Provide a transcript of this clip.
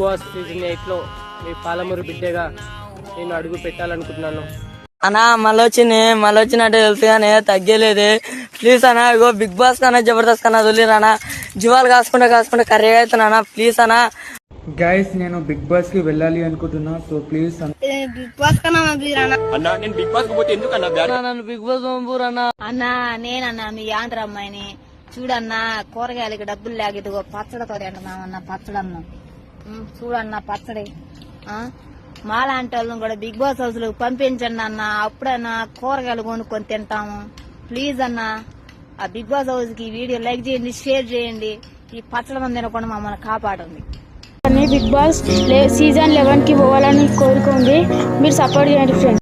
Boss season ఎయిట్లో మీ పాలమూరు బిడ్డగా నేను అడుగు పెట్టాలనుకుంటున్నాను. అన్నా మళ్ళీ వచ్చింది మళ్ళీ వచ్చినట్టు తెలుసు కానీ తగ్గలేదే. ప్లీజ్ అన్నా ఇగో బిగ్ బాస్ కన్నా జబర్దస్త్ కన్నా వదిలేరానా జీవాలు కాసుకుంటా కాసుకుంటా కర్రీ అవుతున్నా ప్లీజ్ అన్నా. గైస్ నేను బిగ్ బాస్కి వెళ్ళాలి అనుకుంటున్నా సో ప్లీజ్ బిగ్ బాస్ కన్నా పంపిరానా అన్నా, నన్ను బిగ్ బాస్ పంపురన్నా అన్నా. నేనన్నా మీ ఆంధ్ర అమ్మాయిని. చూడన్నా కూరగాయలకి డబ్బులు లేక ఇదిగో పచ్చడితో తింటున్నామన్నా పచ్చడి అన్నం ఉం, చూడన్నా పచ్చడి. ఆ? మాలాంటి వాళ్ళని కూడా బిగ్ బాస్ హౌస్లో పంపించండి అన్న. అప్పుడన్నా కూరగాయలు కొనుక్కొని తింటాము. ప్లీజ్ అన్న ఆ బిగ్ బాస్ హౌస్కి వీడియో లైక్ చేయండి షేర్ చేయండి. ఈ పచ్చడి మంది తినకుండా మమ్మల్ని కాపాడండి. బిగ్ బాస్ సీజన్ లెవెన్కి పోవాలని కోరుకుంది. మీరు సపోర్ట్ చేయండి ఫ్రెండ్స్